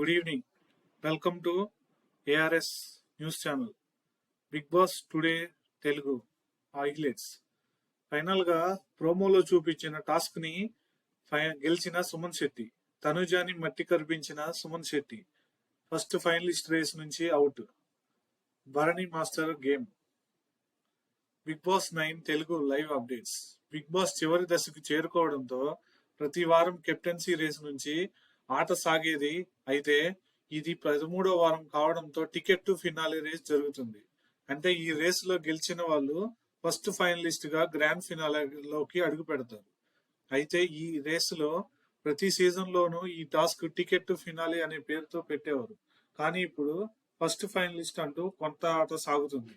Good evening welcome to ARS news channel Bigg Boss today Telugu highlights ఫైనల్గా ప్రోమోలో చూపించిన టాస్క్ని ఫై- గెలిచిన సుమన్ శెట్టి తనుజాని మట్టి కరిపించిన Suman Shetty. First finalist race నుంచి out Bharani master game Bigg Boss nine Telugu live updates Bigg Boss చివరి దశకు చేరుకోవడంతో ప్రతి వారం కెప్టెన్సీ రేస్ నుంచి ఆట సాగేది అయితే ఇది పదమూడో వారం కావడంతో టికెట్ టు ఫినాలే రేస్ జరుగుతుంది. అంటే ఈ రేస్లో గెలిచిన వాళ్ళు ఫస్ట్ ఫైనలిస్ట్గా గ్రాండ్ ఫినాలేలోకి అడుగు పెడతారు. అయితే ఈ రేస్లో ప్రతి సీజన్ లోనూ ఈ టాస్క్ టికెట్ టు ఫినాలే అనే పేరుతో పెట్టేవారు. కానీ ఇప్పుడు ఫస్ట్ ఫైనలిస్ట్ అంటూ కొంత ఆట సాగుతుంది.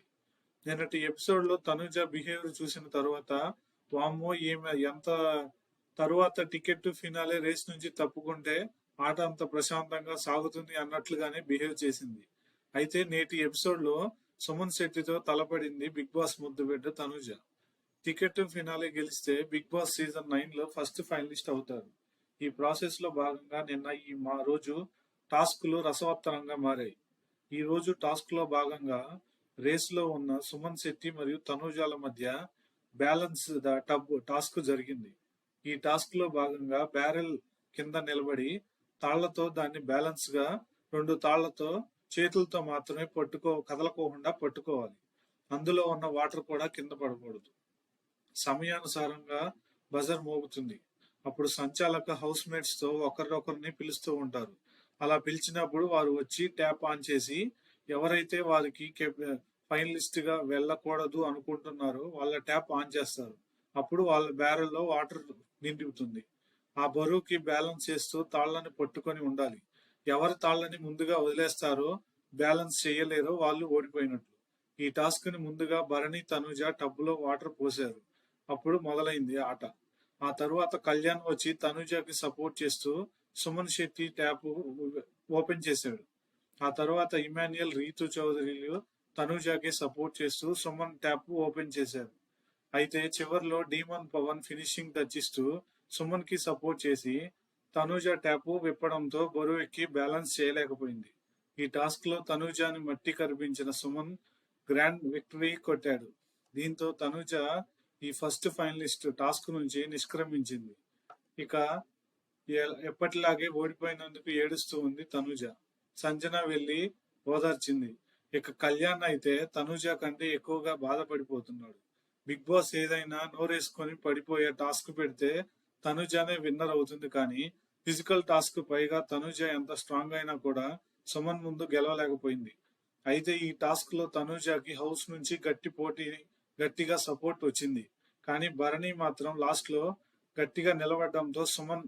నిన్నటి ఎపిసోడ్లో తనుజ బిహేవియర్ చూసిన తర్వాత వామ్మో ఈమె ఎంత తరువాత టికెట్ టు ఫినాలే రేస్ నుంచి తప్పుకుంటే ఆట అంత ప్రశాంతంగా సాగుతుంది అన్నట్లుగానే బిహేవ్ చేసింది. అయితే నేటి ఎపిసోడ్లో సుమన్ శెట్టితో తలపడింది బిగ్ బాస్ ముద్దు బిడ్డ తనుజ. టికెట్ ఫినాలే గెలిస్తే బిగ్ బాస్ సీజన్ నైన్లో ఫస్ట్ ఫైనలిస్ట్ అవుతారు. ఈ ప్రాసెస్లో భాగంగా నిన్న ఈ మా రోజు టాస్క్లు రసవత్తరంగా మారాయి. ఈ రోజు టాస్క్లో భాగంగా రేస్లో ఉన్న సుమన్ శెట్టి మరియు తనుజాల మధ్య బ్యాలెన్స్ టబ్ టాస్క్ జరిగింది. ఈ టాస్క్లో భాగంగా బ్యారెల్ కింద నిలబడి తాళ్ళతో దాన్ని బ్యాలెన్స్గా రెండు తాళ్ళతో చేతులతో మాత్రమే పట్టుకో కదలకోకుండా పట్టుకోవాలి. అందులో ఉన్న వాటర్ కూడా కింద పడకూడదు. సమయానుసారంగా బజర్ మోగుతుంది. అప్పుడు సంచాలక హౌస్ మేట్స్తో ఒకరినొకరిని పిలుస్తూ ఉంటారు. అలా పిలిచినప్పుడు వారు వచ్చి ట్యాప్ ఆన్ చేసి ఎవరైతే వారికి ఫైనలిస్ట్గా వెళ్ళకూడదు అనుకుంటున్నారో వాళ్ళ ట్యాప్ ఆన్ చేస్తారు. అప్పుడు వాళ్ళ బ్యారెల్లో వాటర్ నిండిపోతుంది ఆ బరువుకి బ్యాలెన్స్ చేస్తూ తాళ్ళని పట్టుకొని ఉండాలి. ఎవరు తాళ్ళని ముందుగా వదిలేస్తారో బ్యాలెన్స్ చేయలేరో వాళ్ళు ఓడిపోయినట్లు. ఈ టాస్క్ని ముందుగా భరణి తనుజ టబ్బులో వాటర్ పోసారు అప్పుడు మొదలైంది ఆట. ఆ తరువాత కళ్యాణ్ వచ్చి తనుజకి సపోర్ట్ చేస్తూ సుమన్ శెట్టి ట్యాప్ ఓపెన్ చేశాడు. ఆ తర్వాత ఇమాన్యుయల్ రీతు చౌదరిలు తనుజాకి సపోర్ట్ చేస్తూ సుమన్ ట్యాప్ ఓపెన్ చేశారు. అయితే చివరిలో డీమన్ పవన్ ఫినిషింగ్ దచ్చిస్తూ సుమన్కి సపోర్ట్ చేసి తనూజ ట్యాప్ విప్పడంతో బరువు ఎక్కి బ్యాలెన్స్ చేయలేకపోయింది. ఈ టాస్క్లో తనూజాని మట్టి కరిపించిన సుమన్ గ్రాండ్ విక్టరీ కొట్టాడు. దీంతో తనూజ ఈ ఫస్ట్ ఫైనలిస్ట్ టాస్క్ నుంచి నిష్క్రమించింది. ఇక ఎప్పటిలాగే ఓడిపోయినందుకు ఏడుస్తూ ఉంది తనుజ. సంజన వెళ్ళి ఓదార్చింది. ఇక కళ్యాణ్ అయితే తనుజ కంటే ఎక్కువగా బాధపడిపోతున్నాడు. బిగ్ బాస్ ఏదైనా నోరేసుకొని పడిపోయే టాస్క్ పెడితే తనుజానే విన్నర్ అవుతుంది కానీ ఫిజికల్ టాస్క్ పైగా తనుజ ఎంత స్ట్రాంగ్ అయినా కూడా సుమన్ ముందు గెలవలేకపోయింది. అయితే ఈ టాస్క్లో తనుజాకి హౌస్ నుంచి గట్టి పోటీ గట్టిగా సపోర్ట్ వచ్చింది. కానీ భరణి మాత్రం లాస్ట్లో గట్టిగా నిలబడడంతో సుమన్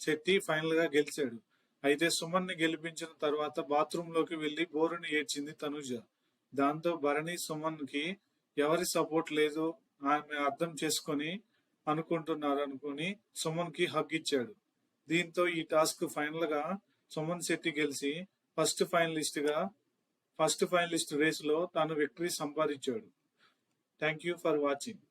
శెట్టి ఫైనల్గా గెలిచాడు. అయితే సుమన్ని గెలిపించిన తర్వాత బాత్రూమ్లోకి వెళ్ళి బోరుని ఏడ్చింది తనుజ. దాంతో భరణి సుమన్కి ఎవరి సపోర్ట్ లేదు ఆమె అర్థం చేసుకొని అనుకుంటున్నారు అనుకుని సుమన్కి హగ్ ఇచ్చాడు. దీంతో ఈ టాస్క్ ఫైనల్గా సుమన్ శెట్టి గెలిచి ఫస్ట్ ఫైనలిస్ట్గా ఫస్ట్ ఫైనలిస్ట్ రేస్లో తాను విక్టరీ సంపాదించాడు. Thank you for watching.